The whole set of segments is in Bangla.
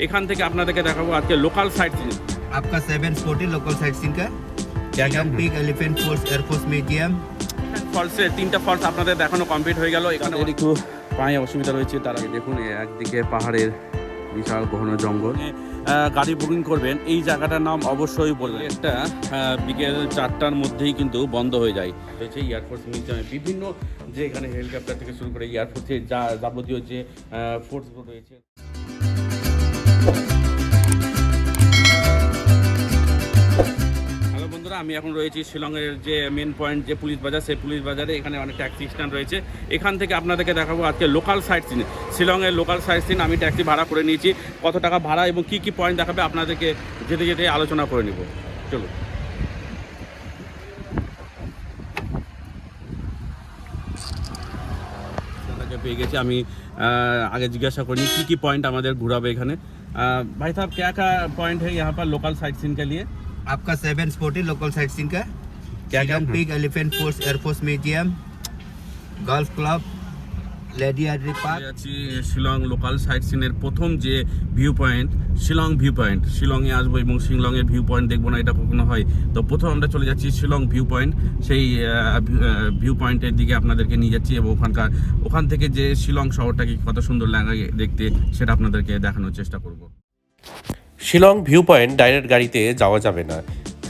এখান থেকে আপনাদেরকে দেখাবো আজকে লোকাল সাইট आपका seven sporty local site scene का क्या क्या peak elephant falls air force museum ফলসে তিনটা ফলস আপনাদের দেখানো কমপ্লিট হয়ে গেল এখানে একটু পায়ে অসুবিধা রয়েছে তারা দেখুন এ একদিকে পাহাড়ের বিশাল ঘন জঙ্গল গাড়ি বুকিং করবেন এই জায়গাটার নাম অবশ্যই বলবেন একটা আহ, বিকেল চারটার মধ্যেই কিন্তু বন্ধ হয়ে যায় রয়েছে এয়ারফোর্স মিউজিয়ামে বিভিন্ন যে এখানে হেলিকপ্টার থেকে শুরু করে এয়ারফোর্সের যা যাবতীয় যে ফোর্সগুলো রয়েছে হ্যালো বন্ধুরা আমি এখন রয়েছি শিলংয়ের যে মেন পয়েন্ট যে পুলিশ বাজার, সেই পুলিশ বাজারে এখানে অনেক ট্যাক্সি স্ট্যান্ড রয়েছে। এখান থেকে আপনাদেরকে দেখাবো আজকে লোকাল সাইট সিন শিলংয়ের লোকাল সাইট সিন আমি ট্যাক্সি ভাড়া করে নিয়েছি। কত টাকা ভাড়া এবং কি কি পয়েন্ট দেখাবে আপনাদেরকে যেতে যেতে আলোচনা করে নিব। আপনাকে পেয়ে গেছি, আমি আগে জিজ্ঞাসা করি কি কি পয়েন্ট আমাদের ঘুরাবে এখানে? भाई साहब क्या क्या पॉइंट है यहाँ पर लोकल साइट सीन के लिए? आपका seven sporty local site scene का। क्या क्या peak elephant falls air force museum golf club গ্ল্যাডিয়ারি park. Shillong local site সিনের প্রথম যে view point Shillong view point শিলংয়ে আসব এবং শিলংয়ের ভিউ পয়েন্ট দেখব না এটা কখনো হয়। তো প্রথম আমরা চলে যাচ্ছি শিলং ভিউ পয়েন্ট সেই ভিউ পয়েন্টের দিকে আপনাদেরকে নিয়ে যাচ্ছি এবং ওখানকার ওখান থেকে যে শিলং শহরটাকে কত সুন্দর লাগে দেখতে সেটা আপনাদেরকে দেখানোর চেষ্টা করব। শিলং ভিউ পয়েন্ট ডাইরেক্ট গাড়িতে যাওয়া যাবে না।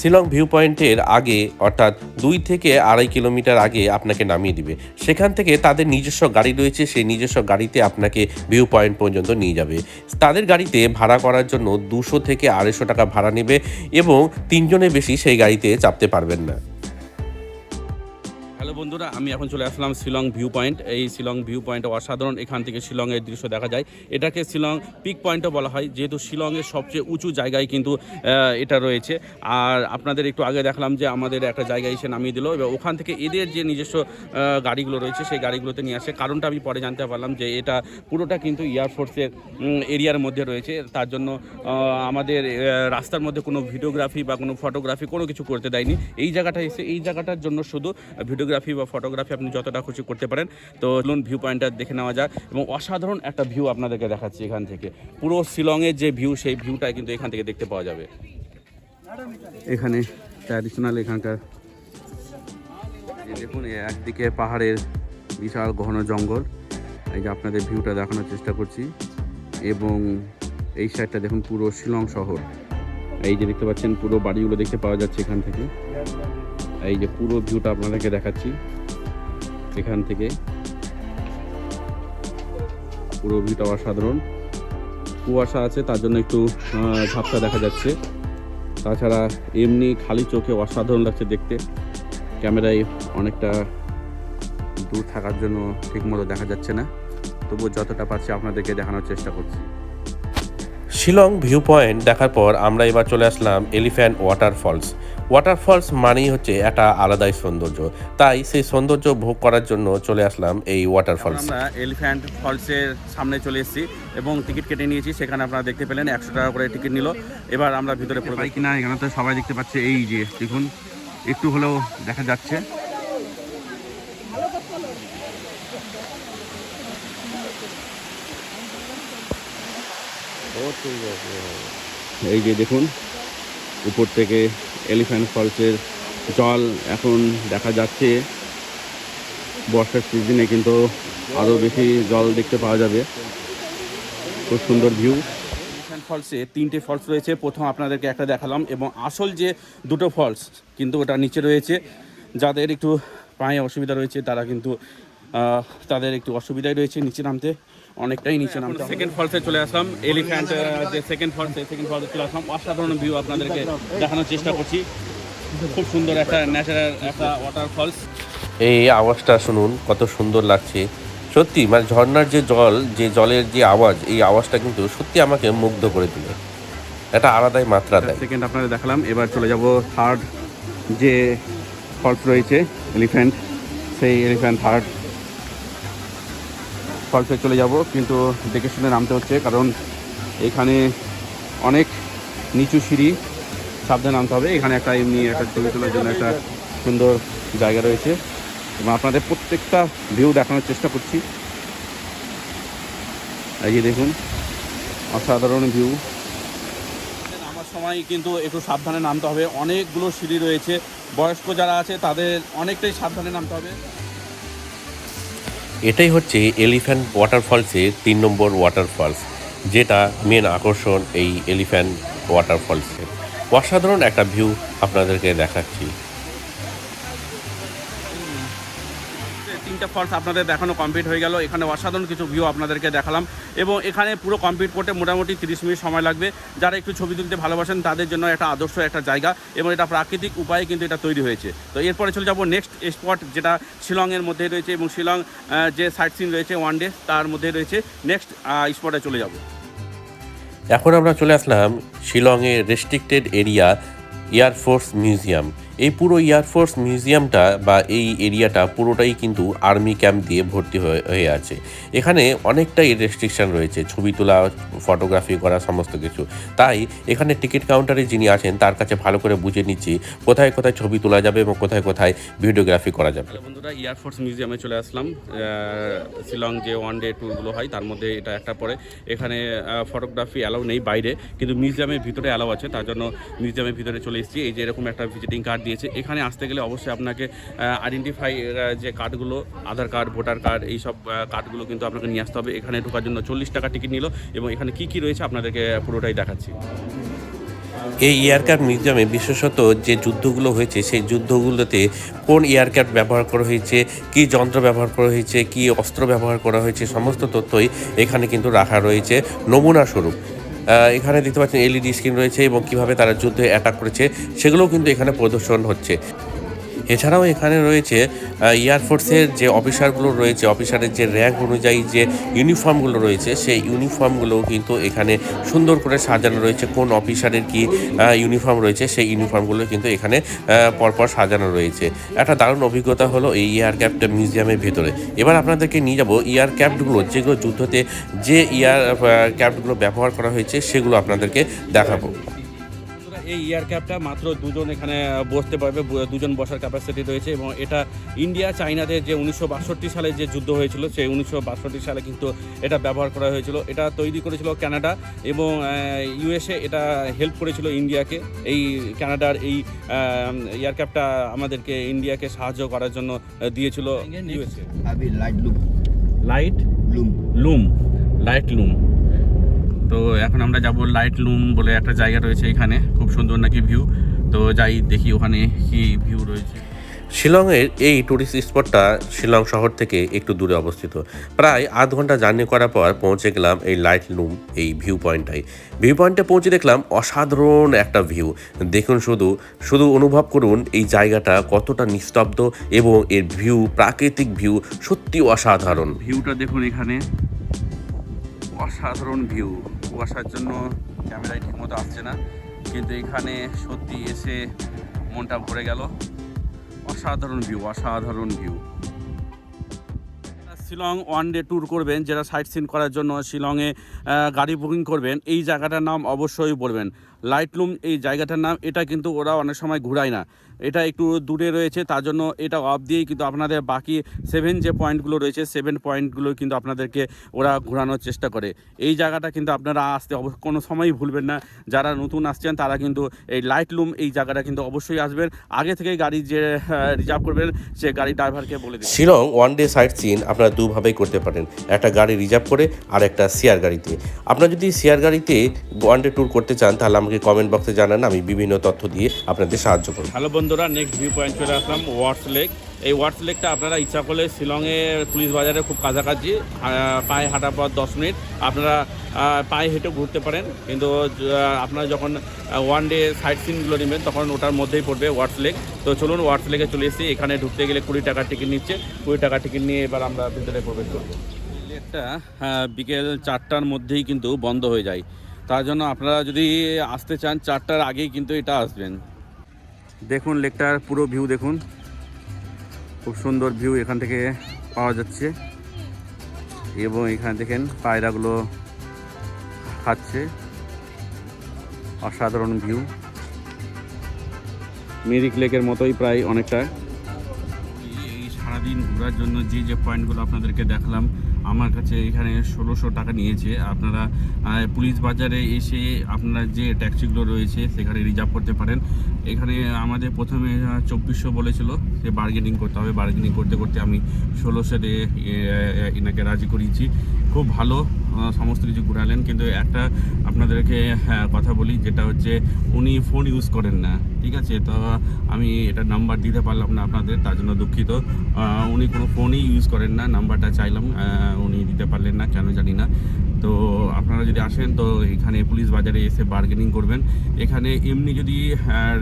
শিলং ভিউ পয়েন্টের আগে, অর্থাৎ দুই থেকে আড়াই কিলোমিটার আগে আপনাকে নামিয়ে দিবে। সেখান থেকে তাদের নিজস্ব গাড়ি রয়েছে, সেই নিজস্ব গাড়িতে আপনাকে ভিউ পয়েন্ট পর্যন্ত নিয়ে যাবে। তাদের গাড়িতে ভাড়া করার জন্য দুশো থেকে আড়াইশো টাকা ভাড়া নেবে এবং তিনজনের বেশি সেই গাড়িতে চাপতে পারবেন না। বন্ধুরা, আমি এখন চলে আসলাম শিলং ভিউ পয়েন্ট এই শিলং ভিউ পয়েন্ট অসাধারণ। এখান থেকে শিলংয়ের দৃশ্য দেখা যায়। এটাকে শিলং পিক পয়েন্টও বলা হয়, যেহেতু শিলংয়ের সবচেয়ে উঁচু জায়গায় কিন্তু এটা রয়েছে। আর আপনাদের একটু আগে দেখলাম যে আমাদের একটা জায়গায় এসে নামিয়ে দিল। এবার ওখান থেকে এদের যে নিজস্ব গাড়িগুলো রয়েছে, সেই গাড়িগুলোতে নিয়ে আসে। কারণটা আমি পরে জানতে পারলাম যে এটা পুরোটা কিন্তু এয়ারফোর্সের এরিয়ার মধ্যে রয়েছে। তার জন্য আমাদের রাস্তার মধ্যে কোনো ভিডিওগ্রাফি বা কোনো ফটোগ্রাফি কোনো কিছু করতে দেয়নি। এই জায়গাটা এসে, এই জায়গাটার জন্য শুধু ভিডিওগ্রাফি বা ফটোগ্রাফি আপনি যতটা খুশি করতে পারেন। তো লোন ভিউ পয়েন্টটা দেখে নেওয়া যায় এবং অসাধারণ একটা ভিউ আপনাদেরকে দেখাচ্ছি এখান থেকে। পুরো শিলংয়ের যে ভিউ সেই ভিউটা কিন্তু এখান থেকে দেখতে পাওয়া যাবে। এখানে ট্র্যাডিশনাল এখানকার। দেখুন একদিকে পাহাড়ের বিশাল ঘন জঙ্গল। এই যে আপনাদের ভিউটা দেখানোর চেষ্টা করছি। এবং এই সাইডটা দেখুন, পুরো শিলং শহর। এই যে দেখতে পাচ্ছেন, পুরো বাড়িগুলো দেখতে পাওয়া যাচ্ছে এখান থেকে। এই যে পুরো ভিউটা আপনাদেরকে দেখাচ্ছি, এখান থেকে। পুরো ভিউটা অসাধারণ। কুয়াশা আছে, তার জন্য একটু ঝাপসা দেখা যাচ্ছে। তাছাড়া এমনি খালি চোখে অসাধারণ লাগছে দেখতে। ক্যামেরায় অনেকটা দূর থাকার জন্য ঠিকমতো দেখা যাচ্ছে না। তবুও যতটা পারছি আপনাদেরকে দেখানোর চেষ্টা করছি। শিলং ভিউ পয়েন্ট দেখার পর আমরা এবার চলে আসলাম এলিফ্যান্ট ওয়াটারফলস। ওয়াটারফলস মানেই হচ্ছে একটা আলাদাই সৌন্দর্য। তাই সেই সৌন্দর্য ভোগ করার জন্য চলে আসলাম এই ওয়াটারফলস আমরা এলিফ্যান্ট ফলসের সামনে চলে এসেছি এবং টিকিট কেটে নিয়েছি সেখানে আপনারা দেখতে পেলেন একশো টাকা করে টিকিট নিল। এবার আমরা ভিতরে পড়ে পাই কিনা এখানে তো সবাই দেখতে পাচ্ছে এই যে দেখুন একটু হলেও দেখা যাচ্ছে। এই যে দেখুন উপর থেকে এলিফ্যান্ট ফলসের জল এখন দেখা যাচ্ছে। বর্ষার সিজনে কিন্তু আরও বেশি জল দেখতে পাওয়া যাবে। খুব সুন্দর ভিউ। এলিফ্যান্ট ফলসে তিনটে ফলস রয়েছে। প্রথম আপনাদেরকে একটা দেখালাম এবং আসল যে দুটো ফলস কিন্তু ওটা নিচে রয়েছে। যাদের একটু পায়ে অসুবিধা রয়েছে, তারা কিন্তু তাদের একটু অসুবিধাই রয়েছে নিচে নামতে। অনেকটাই নিচে নামতে সেকেন্ড ফলসে চলে আসলাম। এলিফ্যান্ট যে সেকেন্ড ফলসে সেকেন্ড ফলসে চলে আসলাম। অসাধারণ ভিউ আপনাদেরকে দেখানোর চেষ্টা করছি। খুব সুন্দর একটা ন্যাচারাল একটা ওয়াটার ফলস এই আওয়াজটা শুনুন কত সুন্দর লাগছে। সত্যি মানে ঝর্নার যে জল যে জলের যে আওয়াজ এই আওয়াজটা কিন্তু সত্যি আমাকে মুগ্ধ করে দিল। একটা আলাদাই মাত্রা দেয়। সেকেন্ড আপনাদের দেখালাম। এবার চলে যাব থার্ড যে ফলস রয়েছে এলিফ্যান্ট সেই এলিফ্যান্ট থার্ড ফলসে চলে যাব, কিন্তু দেখে শুনে নামতে হচ্ছে, কারণ এখানে অনেক নিচু সিঁড়ি, সাবধানে নামতে হবে। এখানে একটা এমনি একটা ছবি তোলার জন্য একটা সুন্দর জায়গা রয়েছে। এবং আপনাদের প্রত্যেকটা ভিউ দেখানোর চেষ্টা করছি। এই যে দেখুন, অসাধারণ ভিউ নামার সময় কিন্তু একটু সাবধানে নামতে হবে। অনেকগুলো সিঁড়ি রয়েছে। বয়স্ক যারা আছে, তাদের অনেকটাই সাবধানে নামতে হবে। এটাই হচ্ছে এলিফ্যান্ট ওয়াটারফলসের তিন নম্বর ওয়াটারফলস যেটা মেন আকর্ষণ এই এলিফ্যান্ট ওয়াটারফলসের অসাধারণ একটা ভিউ আপনাদেরকে দেখাচ্ছি। তিনটা ফলস আপনাদের দেখানো কমপ্লিট হয়ে গেল। এখানে অসাধারণ কিছু ভিউ আপনাদেরকে দেখালাম। এবং এখানে পুরো কমপ্লিট করতে মোটামুটি তিরিশ মিনিট সময় লাগবে। যারা একটু ছবি তুলতে ভালোবাসেন, তাদের জন্য একটা আদর্শ একটা জায়গা এবং এটা প্রাকৃতিক উপায়ে কিন্তু এটা তৈরি হয়েছে। তো এরপরে চলে যাব নেক্সট স্পট যেটা শিলংয়ের মধ্যে রয়েছে এবং শিলং যে সাইট সিন রয়েছে ওয়ান ডে তার মধ্যে রয়েছে নেক্সট স্পটে চলে যাব। এখন আমরা চলে আসলাম শিলংয়ের restricted area air force museum এই পুরো এয়ারফোর্স মিউজিয়ামটা বা এই এরিয়াটা পুরোটাই কিন্তু আর্মি ক্যাম্প দিয়ে ভর্তি হয়ে আছে। এখানে অনেকটাই রেস্ট্রিকশন রয়েছে, ছবি তোলা ফটোগ্রাফি করা, সমস্ত কিছু। তাই এখানে টিকিট কাউন্টারে যিনি আছেন, তার কাছে ভালো করে বুঝে নিচ্ছি কোথায় কোথায় ছবি তোলা যাবে এবং কোথায় কোথায় ভিডিওগ্রাফি করা যাবে। বন্ধুরা এয়ারফোর্স মিউজিয়ামে চলে আসলাম। শিলং যে ওয়ান ডে ট্যুরগুলো হয়, তার মধ্যে এটা একটা পরে এখানে ফটোগ্রাফি অ্যালাউ নেই বাইরে, কিন্তু মিউজিয়ামের ভিতরে অ্যালাউ আছে। তার জন্য মিউজিয়ামের ভিতরে চলে এসেছি। এই যে এরকম একটা ভিজিটিং কার্ড দিয়েছে। এখানে আসতে গেলে অবশ্যই আপনাকে আইডেন্টিফাই যে কার্ডগুলো আধার কার্ড ভোটার কার্ড এই সব কার্ডগুলো কিন্তু আপনাকে নিয়ে আসতে হবে। এখানে ঢোকার জন্য চল্লিশ টাকা টিকিট নিল এবং এখানে কি কি রয়েছে আপনাদেরকে পুরোটাই দেখাচ্ছি। এই এয়ারক্রাফট মিউজিয়ামে বিশেষত যে যুদ্ধগুলো হয়েছে, সেই যুদ্ধগুলোতে কোন এয়ারক্রাফট ব্যবহার করা হয়েছে, কি যন্ত্র ব্যবহার করা হয়েছে, কি অস্ত্র ব্যবহার করা হয়েছে, সমস্ত তথ্যই এখানে কিন্তু রাখা রয়েছে। নমুনা স্বরূপ। এখানে দেখতে পাচ্ছেন এলইডি স্ক্রিন রয়েছে এবং কীভাবে তারা যুদ্ধে অ্যাটাক করেছে, সেগুলোও কিন্তু এখানে প্রদর্শন হচ্ছে। এছাড়াও এখানে রয়েছে এয়ারফোর্সের যে অফিসারগুলো রয়েছে, অফিসারের যে র্যাঙ্ক অনুযায়ী যে ইউনিফর্মগুলো রয়েছে, সেই ইউনিফর্মগুলোও কিন্তু এখানে সুন্দর করে সাজানো রয়েছে। কোন অফিসারের কি ইউনিফর্ম রয়েছে, সেই ইউনিফর্মগুলো কিন্তু এখানে পরপর সাজানো রয়েছে। একটা দারুণ অভিজ্ঞতা হলো এই এয়ারক্রাফট মিউজিয়ামের ভেতরে। এবার আপনাদেরকে নিয়ে যাব এয়ারক্রাফটগুলো যেগুলো যুদ্ধতে যে এয়ার ক্রাফটগুলো ব্যবহার করা হয়েছে, সেগুলো আপনাদেরকে দেখাবো। এই এয়ারক্রাফটটা মাত্র দুজন এখানে বসতে পারবে দুজন বসার ক্যাপাসিটি রয়েছে এবং এটা ইন্ডিয়া চাইনাতে যে উনিশশো বাষট্টি সালে যে যুদ্ধ হয়েছিল সেই উনিশশো বাষট্টি সালে কিন্তু এটা ব্যবহার করা হয়েছিল। এটা তৈরি করেছিল ক্যানাডা এবং ইউএসএ এটা হেল্প করেছিল ইন্ডিয়াকে। এই ক্যানাডার এই এয়ারক্রাফটটা আমাদেরকে ইন্ডিয়াকে সাহায্য করার জন্য দিয়েছিল USA light loom light loom loom light loom তো এখন আমরা যাব লাইট লুম বলে একটা জায়গা রয়েছে এখানে খুব সুন্দর নাকি ভিউ তো যাই দেখি ওখানে কি ভিউ রয়েছে। শিলংয়ের এই টুরিস্ট স্পটটা শিলং শহর থেকে একটু দূরে অবস্থিত। প্রায় আধ ঘণ্টা জার্নি করার পর পৌঁছে গেলাম এই লাইট লুম এই ভিউ পয়েন্টটায় ভিউ পয়েন্টে পৌঁছে দেখলাম অসাধারণ একটা ভিউ দেখুন শুধু শুধু অনুভব করুন এই জায়গাটা কতটা নিস্তব্ধ এবং এর ভিউ প্রাকৃতিক ভিউ সত্যি অসাধারণ। ভিউটা দেখুন এখানে। অসাধারণ ভিউ কুয়াশার জন্য ক্যামেরায় ঠিকমতো আসছে না। কিন্তু এখানে সত্যি এসে মনটা ভরে গেল। অসাধারণ ভিউ অসাধারণ view Shillong one day tour করবেন, যারা সাইট সিন করার জন্য শিলংয়ে গাড়ি বুকিং করবেন, এই জায়গাটার নাম অবশ্যই বলবেন। লাইটলুম এই জায়গাটার নাম, এটা কিন্তু ওরা অনেক সময় ঘুরায় না। এটা একটু দূরে রয়েছে, তার জন্য এটা অফ দিয়েই কিন্তু আপনাদের বাকি সেভেন যে পয়েন্টগুলো রয়েছে সেভেন পয়েন্টগুলো কিন্তু আপনাদেরকে ওরা ঘোরানোর চেষ্টা করে। এই জায়গাটা কিন্তু আপনারা আসতে কোনো সময়ই ভুলবেন না। যারা নতুন আসছেন, তারা কিন্তু এই লাইটলুম এই জায়গাটা কিন্তু অবশ্যই আসবেন। আগে থেকে গাড়ি যে রিজার্ভ করবেন, সে গাড়ি ড্রাইভারকে বলে দেবেন। Shillong one day site scene আপনারা দুভাবেই করতে পারেন। একটা গাড়ি রিজার্ভ করে আর একটা শেয়ার গাড়িতে। আপনারা যদি শেয়ার গাড়িতে ওয়ান ডে ট্যুর করতে চান, তাহলে আমাকে কমেন্ট বক্সে জানান আমি বিভিন্ন তথ্য দিয়ে আপনাদের সাহায্য করব। হ্যালো বন্ধুরা নেক্সট ভিউ পয়েন্ট চলে আসলাম ওয়ার্ডস লেক এই ওয়ার্ডস লেকটা আপনারা ইচ্ছা করলে শিলংয়ে পুলিশ বাজারে খুব কাছাকাছি পায়ে হাঁটার পর দশ মিনিট। আপনারা পায়ে হেঁটে ঘুরতে পারেন কিন্তু আপনারা যখন ওয়ান ডে সাইট সিনগুলো নেবেন তখন ওটার মধ্যেই পড়বে ওয়ার্ডস লেক তো চলুন ওয়ার্ডস লেকে চলে এসেছি এখানে ঢুকতে গেলে কুড়ি টাকার টিকিট নিচ্ছে। কুড়ি টাকার টিকিট নিয়ে এবার আমরা ভিতরে প্রবেশ করব। লেকটা বিকেল চারটার মধ্যেই কিন্তু বন্ধ হয়ে যায়। তার জন্য আপনারা যদি আসতে চান, চারটার আগেই কিন্তু এটা আসবেন। দেখুন, লেকটার পুরো ভিউ দেখুন। খুব সুন্দর ভিউ এখান থেকে পাওয়া যাচ্ছে। এবং এখানে দেখেন, পায়রাগুলো খাচ্ছে। অসাধারণ ভিউ। মিরিক লেকের মতোই প্রায় অনেকটা। সারাদিন ঘোরার জন্য যে যে পয়েন্টগুলো আপনাদেরকে দেখলাম, আমার কাছে এখানে ষোলোশো টাকা নিয়েছে। আপনারা পুলিশ বাজারে এসে আপনারা যে ট্যাক্সিগুলো রয়েছে সেখানে রিজার্ভ করতে পারেন। এখানে আমাদের প্রথমে চব্বিশশো বলেছিল, সে বার্গেনিং করতে হবে। বার্গেনিং করতে করতে আমি ষোলোশোতে এনাকে রাজি করিয়েছি। খুব ভালো সমস্ত কিছু ঘুরালেন কিন্তু একটা আপনাদেরকে হ্যাঁ, কথা বলি যেটা হচ্ছে উনি ফোন ইউজ করেন না ঠিক আছে? তো আমি এটা নাম্বার দিতে পারলাম না আপনাদের তার জন্য দুঃখিত। উনি কোনো ফোনই ইউজ করেন না নাম্বারটা চাইলাম উনি দিতে পারলেন না কেন জানি না। তো আপনারা যদি আসেন, তো এখানে পুলিশ বাজারে এসে বার্গেনিং করবেন। এখানে এমনি যদি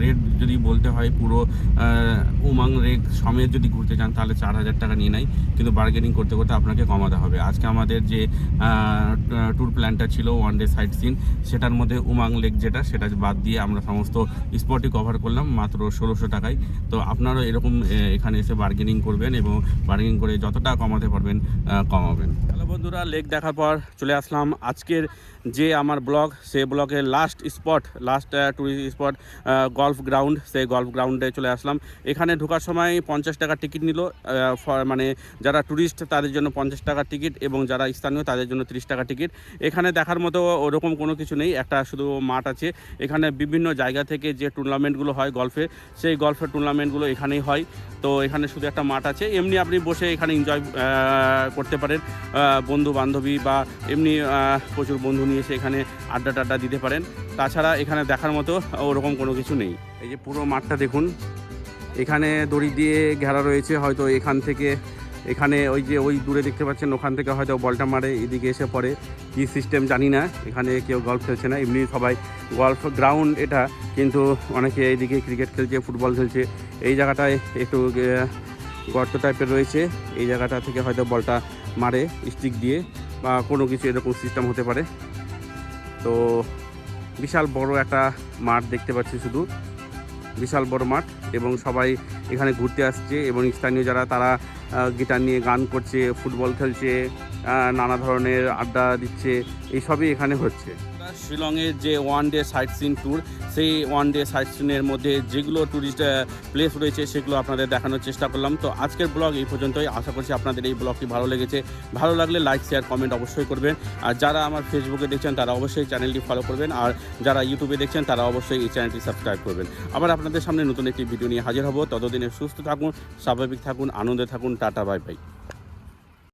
রেট যদি বলতে হয় পুরো উমাং রেট সমেত যদি ঘুরতে চান, তাহলে চার হাজার টাকা নিয়ে নেয় কিন্তু বার্গেনিং করতে করতে আপনাকে কমাতে হবে। আজকে আমাদের যে ট্যুর প্ল্যানটা ছিল ওয়ান ডে সাইট সিন সেটার মধ্যে উমাং লেক যেটা, সেটা বাদ দিয়ে আমরা সমস্ত স্পটই কভার করলাম মাত্র ষোলোশো টাকায়। তো আপনারাও এরকম এখানে এসে বার্গেনিং করবেন এবং বার্গেনিং করে যতটা কমাতে পারবেন কমাবেন। হ্যালো বন্ধুরা লেক দেখার পর চলে আসলাম। আজকের যে আমার ব্লগ, সে ব্লগের last spot last tourist spot golf ground সেই গলফ গ্রাউন্ডে চলে আসলাম। এখানে ঢোকার সময় পঞ্চাশ টাকার টিকিট নিল মানে যারা ট্যুরিস্ট তাদের জন্য পঞ্চাশ টাকার টিকিট এবং যারা স্থানীয়, তাদের জন্য তিরিশ টাকা টিকিট এখানে দেখার মতো ওরকম কোনো কিছু নেই, একটা শুধু মাঠ আছে। এখানে বিভিন্ন জায়গা থেকে যে টুর্নামেন্টগুলো হয় গলফে সেই গলফের টুর্নামেন্টগুলো এখানেই হয়। তো এখানে শুধু একটা মাঠ আছে। এমনি আপনি বসে এখানে এনজয় করতে পারেন। বন্ধু বান্ধবী বা এমনি প্রচুর বন্ধু নিয়ে এসে এখানে আড্ডা টাড্ডা দিতে পারেন। তাছাড়া এখানে দেখার মতো ওরকম কোনো কিছু নেই। এই যে পুরো মাঠটা দেখুন। এখানে দড়ি দিয়ে ঘেরা রয়েছে, হয়তো এখান থেকে, এখানে ওই যে ওই দূরে দেখতে পাচ্ছেন, ওখান থেকে হয়তো বলটা মারে, এদিকে এসে পড়ে। কী সিস্টেম জানি না, এখানে কেউ গল্ফ খেলছে না। এমনি সবাই গল্ফ গ্রাউন্ড এটা, কিন্তু অনেকে এইদিকে ক্রিকেট খেলছে ফুটবল খেলছে। এই জায়গাটায় একটু গর্ত টাইপের রয়েছে। এই জায়গাটা থেকে হয়তো বলটা মারে স্টিক দিয়ে বা কোনো কিছু এরকম সিস্টেম হতে পারে। তো বিশাল বড় একটা মাঠ দেখতে পাচ্ছি শুধু। বিশাল বড় মাঠ এবং সবাই এখানে ঘুরতে আসছে এবং স্থানীয় যারা, তারা গিটার নিয়ে গান করছে, ফুটবল খেলছে নানা ধরনের আড্ডা দিচ্ছে এইসবই এখানে হচ্ছে। শিলংয়ের যে one day site scene tour সেই ওয়ান ডে সাইট সিনের মধ্যে যেগুলো ট্যুরিস্ট প্লেস রয়েছে, সেগুলো আপনাদের দেখানোর চেষ্টা করলাম। তো আজকের ব্লগ এই পর্যন্তই। আশা করছি আপনাদের এই ব্লগটি ভালো লেগেছে। ভালো লাগলে লাইক শেয়ার কমেন্ট অবশ্যই করবেন। আর যারা আমার ফেসবুকে দেখছেন, তারা অবশ্যই চ্যানেলটি ফলো করবেন। আর যারা ইউটিউবে দেখছেন, তারা অবশ্যই এই চ্যানেলটি সাবস্ক্রাইব করবেন। আবার আপনাদের সামনে নতুন একটি ভিডিও নিয়ে হাজির হব। ততদিনে সুস্থ থাকুন, স্বাভাবিক থাকুন, আনন্দে থাকুন। Tata bye bye